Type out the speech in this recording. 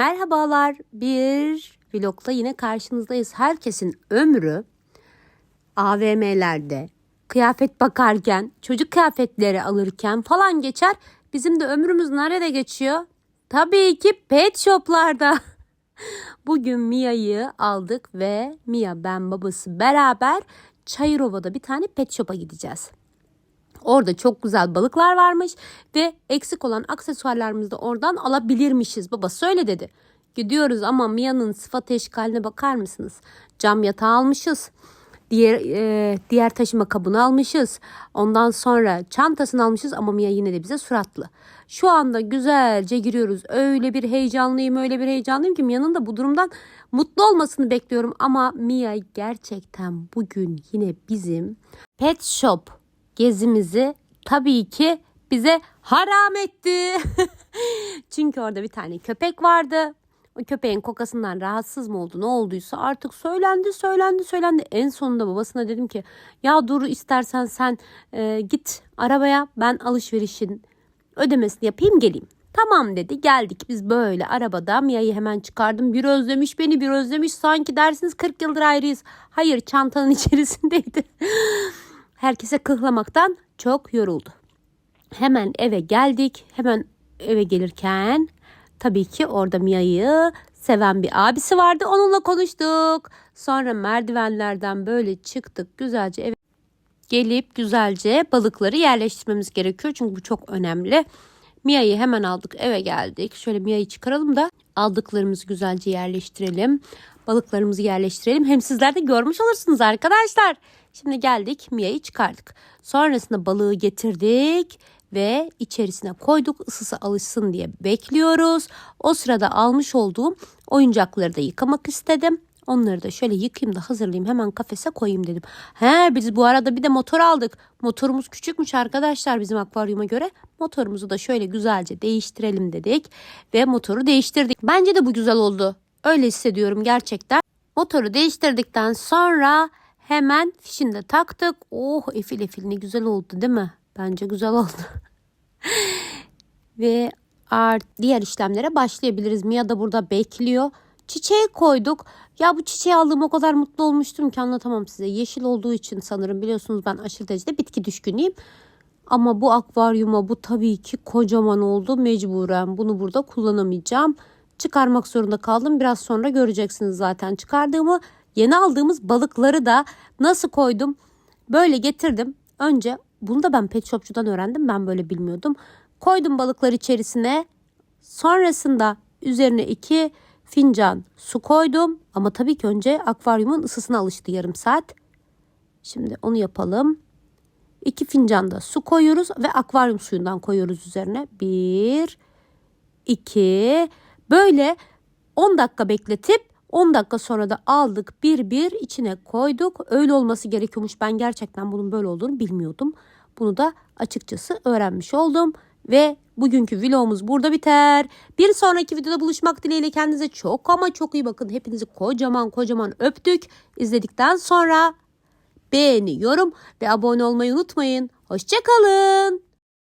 Merhabalar. Bir vlogla yine karşınızdayız. Herkesin ömrü AVM'lerde kıyafet bakarken, çocuk kıyafetleri alırken falan geçer. Bizim de ömrümüz nerede geçiyor? Tabii ki pet shoplarda. Bugün Mia'yı aldık ve Mia, ben, babası beraber Çayırova'da bir tane pet shop'a gideceğiz. Orada çok güzel balıklar varmış ve eksik olan aksesuarlarımızı da oradan alabilirmişiz. Baba öyle dedi. Gidiyoruz ama Mia'nın sıfat eşkaline bakar mısınız? Cam yatağı almışız. Diğer e, diğer taşıma kabını almışız. Ondan sonra çantasını almışız ama Mia yine de bize suratlı. Şu anda güzelce giriyoruz. Öyle bir heyecanlıyım, öyle bir heyecanlıyım ki Mia'nın da bu durumdan mutlu olmasını bekliyorum. Ama Mia gerçekten bugün yine bizim pet shop gezimizi tabii ki bize haram etti. Çünkü orada bir tane köpek vardı. O köpeğin kokasından rahatsız mı oldu ne olduysa artık söylendi söylendi söylendi. En sonunda babasına dedim ki ya dur istersen sen e, git arabaya ben alışverişin ödemesini yapayım geleyim. Tamam dedi geldik biz böyle arabada Mia'yı hemen çıkardım. Bir özlemiş beni bir özlemiş sanki dersiniz 40 yıldır ayrıyız. Hayır çantanın içerisindeydi. Herkese kıhlamaktan çok yoruldu. Hemen eve geldik. Hemen eve gelirken tabii ki orada Mia'yı seven bir abisi vardı. Onunla konuştuk. Sonra merdivenlerden böyle çıktık güzelce eve gelip güzelce balıkları yerleştirmemiz gerekiyor. Çünkü bu çok önemli. Mia'yı hemen aldık eve geldik. Şöyle Mia'yı çıkaralım da aldıklarımızı güzelce yerleştirelim. Balıklarımızı yerleştirelim. Hem sizler de görmüş olursunuz arkadaşlar. Şimdi geldik Mia'yı çıkardık. Sonrasında balığı getirdik ve içerisine koyduk ısısı alışsın diye bekliyoruz. O sırada almış olduğum oyuncakları da yıkamak istedim. Onları da şöyle yıkayayım da hazırlayayım hemen kafese koyayım dedim. He biz bu arada bir de motor aldık. Motorumuz küçükmüş arkadaşlar bizim akvaryuma göre. Motorumuzu da şöyle güzelce değiştirelim dedik ve motoru değiştirdik. Bence de bu güzel oldu. Öyle hissediyorum gerçekten. Motoru değiştirdikten sonra hemen fişini de taktık. Oh efil efil ne güzel oldu değil mi? Bence güzel oldu. ve diğer işlemlere başlayabiliriz. Mia da burada bekliyor. Çiçeği koyduk. Ya bu çiçeği aldığım o kadar mutlu olmuştum ki anlatamam size. Yeşil olduğu için sanırım biliyorsunuz ben aşırı derecede bitki düşkünüyüm. Ama bu akvaryuma bu tabii ki kocaman oldu mecburen. Bunu burada kullanamayacağım. Çıkarmak zorunda kaldım. Biraz sonra göreceksiniz zaten çıkardığımı. Yeni aldığımız balıkları da nasıl koydum? Böyle getirdim. Önce bunu da ben pet shopçudan öğrendim. Ben böyle bilmiyordum. Koydum balıklar içerisine. Sonrasında üzerine iki fincan su koydum. Ama tabii ki önce akvaryumun ısısına alıştı yarım saat. Şimdi onu yapalım. İki fincan da su koyuyoruz ve akvaryum suyundan koyuyoruz üzerine. Bir, iki. Böyle 10 dakika bekletip 10 dakika sonra da aldık bir bir içine koyduk. Öyle olması gerekiyormuş. Ben gerçekten bunun böyle olduğunu bilmiyordum. Bunu da açıkçası öğrenmiş oldum. Ve bugünkü vlogumuz burada biter. Bir sonraki videoda buluşmak dileğiyle kendinize çok ama çok iyi bakın. Hepinizi kocaman kocaman öptük. İzledikten sonra beğeni, yorum ve abone olmayı unutmayın. Hoşçakalın.